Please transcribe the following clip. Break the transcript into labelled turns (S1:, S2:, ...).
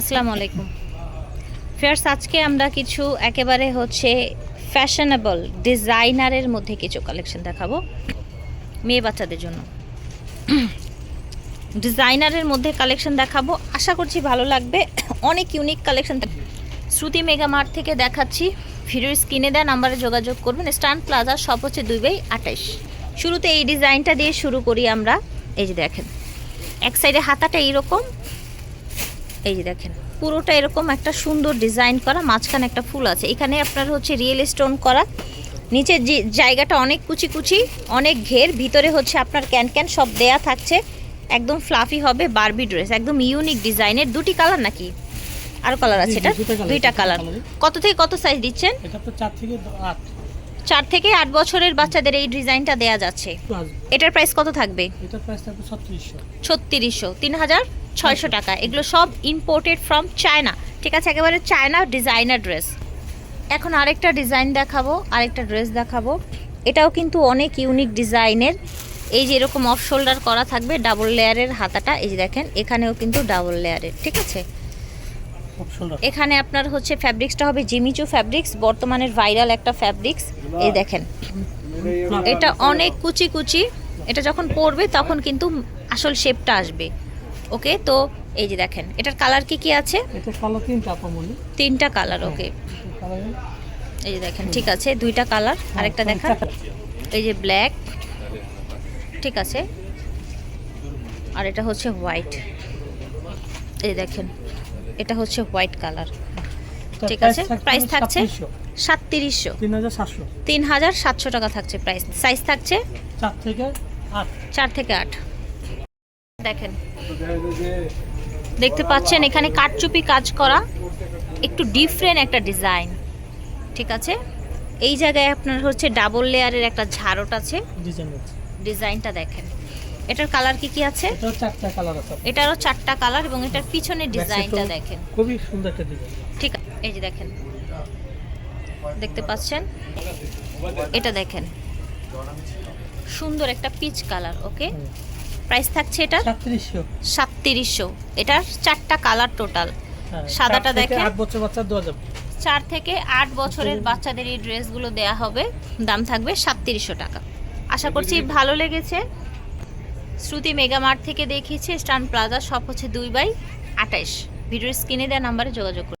S1: আসসালামু আলাইকুম। ফ্রেন্ডস আজকে আমরা কিছু একেবারে হচ্ছে ফ্যাশনেবল ডিজাইনারের মধ্যে কিছু কালেকশন দেখাবো মেয়ে বাচ্চাদের জন্য। ডিজাইনারের মধ্যে কালেকশন দেখাবো। আশা করছি ভালো লাগবে। অনেক unique collection Shruti mega mart থেকে দেখাচ্ছি। ভিডিওর স্ক্রিনে দেওয়া নাম্বারে যোগাযোগ করবেন। স্টান প্লাজা সব হচ্ছে দুই বাই আঠাইশ শুরুতে এই ডিজাইনটা দিয়ে শুরু করি আমরা। এই যে দেখেন, এক সাইডে হাতাটা এইরকম। এই যে দেখেন পুরোটা এরকম একটা সুন্দর ডিজাইন করা মাঝখানে একটা ফুল আছে। এখানে আপনার হচ্ছে রিয়েল স্টোন করা। নিচের যে জায়গাটা অনেক কুচি কুচি অনেক ঘের ভিতরে হচ্ছে আপনার ক্যান ক্যান সব দেয়া থাকছে। একদম ফ্লাফি হবে বারবি ড্রেস একদম ইউনিক ডিজাইনের। দুটি কালার নাকি? আর কালার আছে এটা?
S2: দুইটা
S1: কালার কত থেকে কত সাইজ দিচ্ছেন?
S2: এটা তো চার থেকে আট।
S1: চার থেকে আট বছরের বাচ্চাদের এই ডিজাইনটা দেয়া যাচ্ছে। এটার প্রাইস কত থাকবে?
S2: এটার প্রাইস থাকবে ছত্রিশশো।
S1: ছত্রিশশো। তিন হাজার? ছয়শো টাকা। এগুলো সব ইম্পোর্টেড ফ্রম চায়না ঠিক আছে একেবারে চায়না ডিজাইনার ড্রেস এখন আরেকটা ডিজাইন দেখাবো আরেকটা ড্রেস দেখাবো। এটাও কিন্তু অনেক ইউনিক ডিজাইনের এই যে এরকম অফ শোল্ডার করা থাকবে ডাবল লেয়ারের হাতাটা এই যে দেখেন এখানেও কিন্তু ডাবল লেয়ারের ঠিক আছে? এখানে আপনার হচ্ছে ফ্যাব্রিক্সটা হবে জিমিচু ফ্যাব্রিক্স বর্তমানের ভাইরাল একটা ফ্যাব্রিক্স এই দেখেন এটা অনেক কুচি কুচি এটা যখন পরবে তখন কিন্তু আসল শেপটা আসবে। ওকে তো এই যে দেখেন এটার কালার কি কি আছে?
S2: এটা কালার তিনটা
S1: তিনটা কালার ওকে এই যে দেখেন ঠিক আছে দুইটা কালার আরেকটা দেখা এই যে ব্ল্যাক ঠিক আছে। আর এটা হচ্ছে হোয়াইট এই দেখেন এটা হচ্ছে হোয়াইট কালার ঠিক আছে, price থাকছে? সাতত্রিশশো।
S2: তিন হাজার সাতশো।
S1: টাকা থাকছে প্রাইস সাইজ থাকছে
S2: চার থেকে আট।
S1: চার থেকে আট। দেখেন। দেখতে পাচ্ছেন এখানে কাটচুপি কাজ করা একটু ডিফারেন্ট একটা ডিজাইন ঠিক আছে? এই জায়গায় আপনার হচ্ছে ডাবল লেয়ারের একটা ঝাড়ট আছে। ডিজাইনটা দেখেন। এটার কালার কি কি আছে? এটারও চারটা কালার এবং এটার পিছনে ডিজাইনটা দেখেন।
S2: খুবই সুন্দর একটা ডিজাইন
S1: ঠিক আছে এই যে দেখেন। দেখতে পাচ্ছেন? এটা দেখেন। সুন্দর একটা পিচ কালার ওকে প্রাইস থাকছে এটা
S2: সাতত্রিশশো।
S1: এটার চারটা কালার টোটাল।
S2: হ্যাঁ,
S1: সাদাটা দেখেন।
S2: আট বছর বাচ্চা দেওয়া যাবে।
S1: চার থেকে আট বছরের বাচ্চাদের এই ড্রেসগুলো দেয়া হবে। দাম থাকবে সাতত্রিশশো টাকা। আশা করছি ভালো লেগেছে। শ্রুতি মেগামার্ট থেকে দেখিয়েছি স্টান প্লাজা সব হচ্ছে দুই বাই আঠাইশ। ভিডিওর স্ক্রিনে দেওয়া নাম্বারে যোগাযোগ করুন।